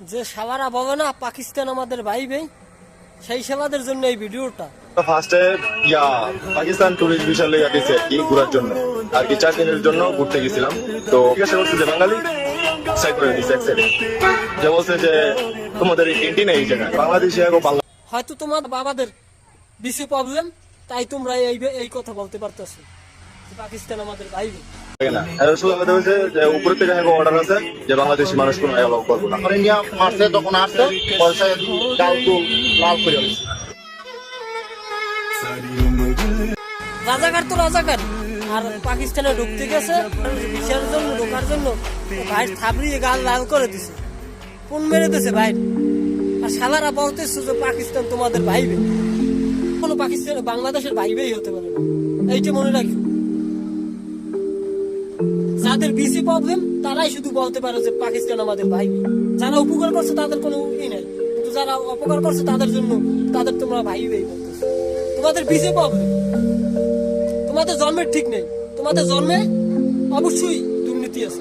যে সাবারা বলে না পাকিস্তান আমাদের ভাই ভাই সেই সেবাদের জন্য এই ভিডিওটা। ফার্স্টে ইয়া পাকিস্তান ভিসা লেগে গেছে আর কি ঘোরার জন্য? আর কি চার দিনের জন্য ঘুরতে গেছিলাম। তো জিজ্ঞাসা করছে যে বাঙালি? সাইড করে দিচ্ছে এক সাইডে যে বলছে যে তোমাদের এই বাংলাদেশে হয়তো তোমার বাবাদের বেশি প্রবলেম তাই তোমরা এই এই কথা বলতে পারতেছো। পাকিস্তান আমাদের ভাই। লাগে না। আর শুধু কথা হচ্ছে যে উপর থেকে এখন অর্ডার আছে যে বাংলাদেশি মানুষ কোনো অ্যালাউ করব না। ইন্ডিয়া মারছে তখন আসছে পয়সা ডাল তো লাল করে রাজাকার তো রাজাকার। আর পাকিস্তানে ঢুকতে গেছে ভিসার জন্য ঢোকার জন্য ভাই থাবড়িয়ে গাল লাল করে দিছে। কোন মেরে দিছে ভাই। আর সালারা বলতেছে যে পাকিস্তান তোমাদের ভাই ভাই কোনো পাকিস্তান বাংলাদেশের ভাই ভাই হতে পারে না। এইটা মনে রাখি। যাদের বেশি প্রবলেম তারাই শুধু বলতে পারে যে পাকিস্তান আমাদের ভাই। যারা উপকার করছে, তাদের কোনো ই নেই। কিন্তু যারা অপকার করছে, তাদের জন্য তাদের তোমরা ভাই ভাই তোমাদের বেশি প্রবলেম তোমাদের জন্মের ঠিক নেই। তোমাদের জন্মে অবশ্যই দুর্নীতি আছে।